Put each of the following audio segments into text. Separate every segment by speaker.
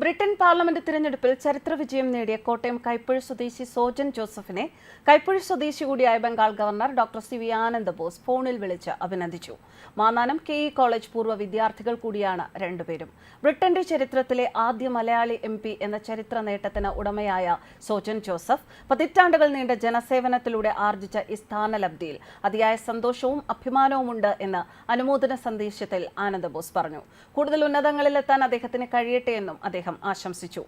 Speaker 1: Britain parliament തിരഞ്ഞെടുപ്പിൽ ചരിത്ര വിജയം നേടിയ കോട്ടയം കൈപ്പുഴ സ്വദേശി സോജൻ ജോസഫിനെ കൈപ്പുഴ സ്വദേശി കൂടിയായ Bengal governor doctor C V Ananda Bose ഫോണിൽ വിളിച്ച് അഭിനന്ദിച്ചു. മാന്നാനം കെ ഇ കോളേജ് പൂർവ വിദ്യാർത്ഥികൾ കൂടിയാണ് രണ്ടുപേരും. ബ്രിട്ടന്റെ ചരിത്രത്തിലെ ആദ്യ മലയാളി എം പി എന്ന ചരിത്ര നേട്ടത്തിന് ഉടമയായ സോജൻ ജോസഫ് പതിറ്റാണ്ടുകൾ നീണ്ട ജനസേവനത്തിലൂടെ ആർജിച്ച ഈ സ്ഥാനലബ്ധിയിൽ അതിയായ സന്തോഷവും അഭിമാനവുമുണ്ട് എന്ന് അനുമോദന സന്ദേശത്തിൽ ആനന്ദബോസ് പറഞ്ഞു. കൂടുതൽ ഉന്നതങ്ങളിലെത്താൻ അദ്ദേഹത്തിന് കഴിയട്ടെ എന്നും അദ്ദേഹം അദ്ദേഹം ആശംസിച്ചു.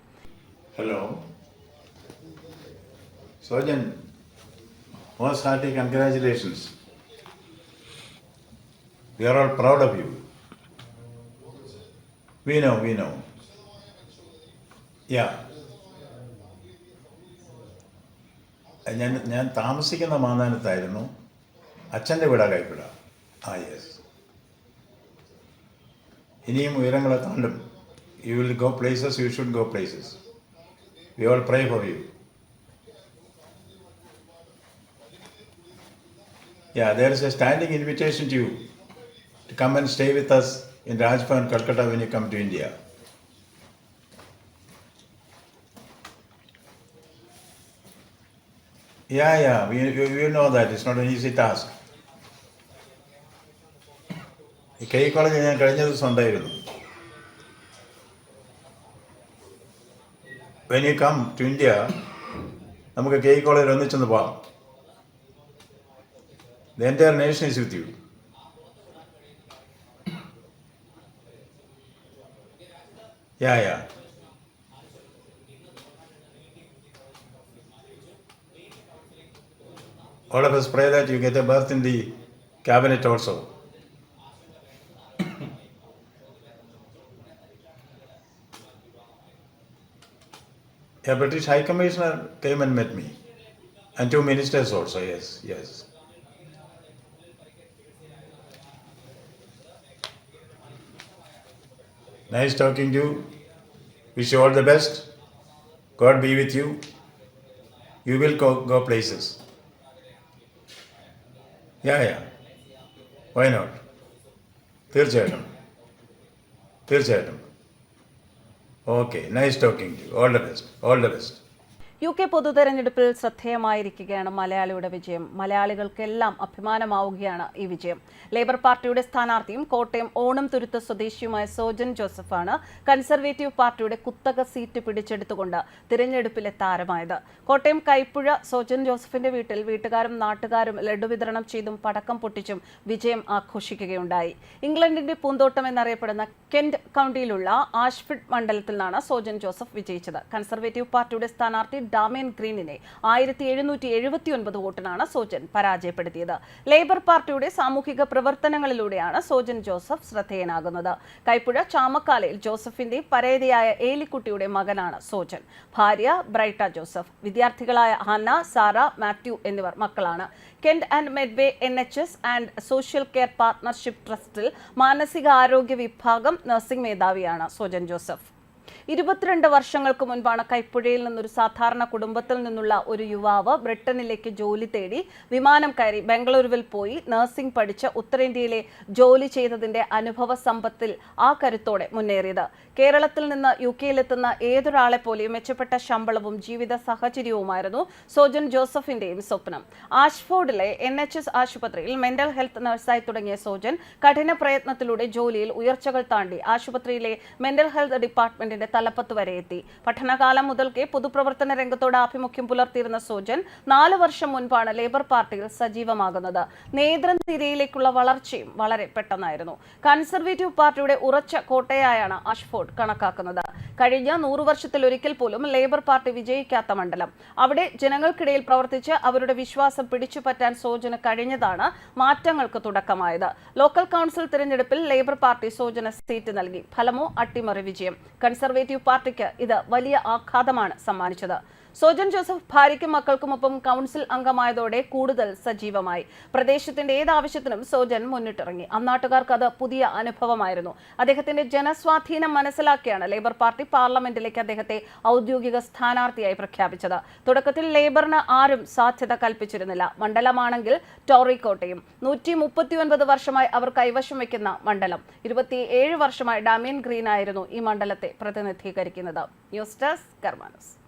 Speaker 2: Hello Sojan congratulations proud of you വിനോ വിനോ യാ ഞാൻ ഞാൻ താമസിക്കുന്ന മാന്നാനത്തായിരുന്നു. അച്ഛന്റെ വിട കൈപ്പിട ആ ah, യെസ് ഇനിയും ഉയരങ്ങളെ താണ്ടും. You will go places you should go places We all pray for you. Yeah, there is a standing invitation to you to come and stay with us in Rajbhavan, Calcutta when you come to India. Yeah, yeah, we, we, we know that. It's not an easy task. ഈ K college ഞാൻ കഴിഞ്ഞ ദിവസം ഉണ്ടായിരുന്നു When you come to India നമുക്ക് K കോളേജിൽ ഒന്നിച്ചൊന്ന് പോകാം the entire nation is with you ya ya All of us pray that you get a berth in the cabinet also. A British High Commissioner came and met me. And two ministers also, yes, yes. Nice talking to you. Wish you all the best. God be with you. You will go, go places. Yeah, yeah. Why not? തീർച്ചയായിട്ടും തീർച്ചയായിട്ടും Okay, nice talking to you. All the best. All the
Speaker 1: best. U K പൊതുതെരഞ്ഞെടുപ്പിൽ ശ്രദ്ധേയമായിരിക്കുകയാണ് മലയാളിയുടെ വിജയം. മലയാളികൾക്കെല്ലാം അഭിമാനമാവുകയാണ് ഈ വിജയം. Labour പാർട്ടിയുടെ സ്ഥാനാർത്ഥിയും കോട്ടയം ഓണം തുരുത്ത് സ്വദേശിയുമായ സോജൻ ജോസഫാണ് കൺസർവേറ്റീവ് പാർട്ടിയുടെ കുത്തക സീറ്റ് പിടിച്ചെടുത്തുകൊണ്ട് തിരഞ്ഞെടുപ്പിലെ താരമായത്. കോട്ടയം കൈപ്പുഴ സോജൻ ജോസഫിന്റെ വീട്ടിൽ വീട്ടുകാരും നാട്ടുകാരും ലഡു വിതരണം ചെയ്തും പടക്കം പൊട്ടിച്ചും വിജയം ആഘോഷിക്കുകയുണ്ടായി. ഇംഗ്ലണ്ടിന്റെ പൂന്തോട്ടം എന്നറിയപ്പെടുന്ന കെന്റ് കൗണ്ടിയിലുള്ള ആഷ്ഫിഡ് മണ്ഡലത്തിൽ നിന്നാണ് സോജൻ ജോസഫ് വിജയിച്ചത്. കൺസർവേറ്റീവ് പാർട്ടിയുടെ സ്ഥാനാർത്ഥി ഡാമിയൻ ഗ്രീനിനെ ആയിരത്തി എഴുന്നൂറ്റി എഴുപത്തി ഒൻപത് വോട്ടിനാണ് സോജൻ പരാജയപ്പെടുത്തിയത്. ലേബർ പാർട്ടിയുടെ സാമൂഹിക പ്രവർത്തനങ്ങളിലൂടെയാണ് സോജൻ ജോസഫ് ശ്രദ്ധേയനാകുന്നത്. കൈപ്പുഴ ചാമക്കാലയിൽ ജോസഫിന്റെ പരേതയായ ഏലിക്കുട്ടിയുടെ മകനാണ് സോജൻ. ഭാര്യ ബ്രൈറ്റ ജോസഫ് വിദ്യാർത്ഥികളായ ഹന്ന സാറ മാത്യു എന്നിവർ മക്കളാണ്. Kent and Medway N H S and social care partnership ട്രസ്റ്റിൽ മാനസികാരോഗ്യ വിഭാഗം നഴ്സിംഗ് മേധാവിയാണ് സോജൻ ജോസഫ്. ഇരുപത്തിരണ്ട് വർഷങ്ങൾക്ക് മുൻപാണ് കൈപ്പുഴയിൽ നിന്നൊരു സാധാരണ കുടുംബത്തിൽ നിന്നുള്ള ഒരു യുവാവ് ബ്രിട്ടനിലേക്ക് ജോലി തേടി വിമാനം കയറി ബംഗളൂരുവിൽ പോയി നഴ്സിംഗ് പഠിച്ച് ഉത്തരേന്ത്യയിലെ ജോലി ചെയ്തതിന്റെ അനുഭവ സമ്പത്തിൽ ആ കരുത്തോടെ മുന്നേറിയത്. കേരളത്തിൽ നിന്ന് യു കെയിലെത്തുന്ന ഏതൊരാളെ പോലെയും മെച്ചപ്പെട്ട ശമ്പളവും ജീവിത സാഹചര്യവുമായിരുന്നു സോജൻ ജോസഫിന്റെയും സ്വപ്നം. ആഷ്ഫോർഡിലെ എൻ എച്ച് എസ് ആശുപത്രിയിൽ മെന്റൽ ഹെൽത്ത് നഴ്സായി തുടങ്ങിയ സോജൻ കഠിന പ്രയത്നത്തിലൂടെ ജോലിയിൽ ഉയർച്ചകൾ താണ്ടി ആശുപത്രിയിലെ മെന്റൽ ഹെൽത്ത് ഡിപ്പാർട്ട്മെന്റിന്റെ തലപ്പത്ത് വരെ എത്തി. പഠനകാലം മുതൽക്കേ പൊതുപ്രവർത്തന രംഗത്തോട് ആഭിമുഖ്യം പുലർത്തിയിരുന്ന സോജൻ നാല് വർഷം മുൻപാണ് ലേബർ പാർട്ടിയിൽ സജീവമാകുന്നത്. നേതൃനിരയിലേക്കുള്ള വളർച്ചയും വളരെ പെട്ടെന്നായിരുന്നു. കൺസർവേറ്റീവ് പാർട്ടിയുടെ ഉറച്ച കോട്ടയായാണ് അഷ്ഫോർഡ് കണക്കാക്കുന്നത്. കഴിഞ്ഞ നൂറു വർഷത്തിൽ ഒരിക്കൽ പോലും ലേബർ പാർട്ടി വിജയിക്കാത്ത മണ്ഡലം. അവിടെ ജനങ്ങൾക്കിടയിൽ പ്രവർത്തിച്ച് അവരുടെ വിശ്വാസം പിടിച്ചുപറ്റാൻ സോജന് കഴിഞ്ഞതാണ് മാറ്റങ്ങൾക്ക് തുടക്കമായത്. ലോക്കൽ കൗൺസിൽ തിരഞ്ഞെടുപ്പിൽ ലേബർ പാർട്ടി സോജന് സീറ്റ് നൽകി. ഫലമോ അട്ടിമറി വിജയം. കൺസർവേറ്റീവ് പാർട്ടിക്ക് ഇത് വലിയ ആഘാതമാണ് സമ്മാനിച്ചത്. സോജൻ ജോസഫ് ഭാര്യയ്ക്കും മക്കൾക്കുമൊപ്പം കൗൺസിൽ അംഗമായതോടെ കൂടുതൽ സജീവമായി. പ്രദേശത്തിന്റെ ഏതാവശ്യത്തിനും സോജൻ മുന്നിട്ടിറങ്ങി. അന്നാട്ടുകാർക്ക് അത് പുതിയ അനുഭവമായിരുന്നു. അദ്ദേഹത്തിന്റെ ജനസ്വാധീനം മനസ്സിലാക്കിയാണ് ലേബർ പാർട്ടി പാർലമെന്റിലേക്ക് അദ്ദേഹത്തെ ഔദ്യോഗിക സ്ഥാനാർത്ഥിയായി പ്രഖ്യാപിച്ചത്. തുടക്കത്തിൽ ലേബറിന് ആരും സാധ്യത കൽപ്പിച്ചിരുന്നില്ല. മണ്ഡലമാണെങ്കിൽ ടോറിക്കോട്ടയും. നൂറ്റി മുപ്പത്തിയൊൻപത് വർഷമായി അവർ കൈവശം വയ്ക്കുന്ന മണ്ഡലം. ഇരുപത്തിയേഴ് വർഷമായി ഡാമിയൻ ഗ്രീൻ ആയിരുന്നു ഈ മണ്ഡലത്തെ പ്രതിനിധീകരിക്കുന്നത്. News desk കർമാനസ്.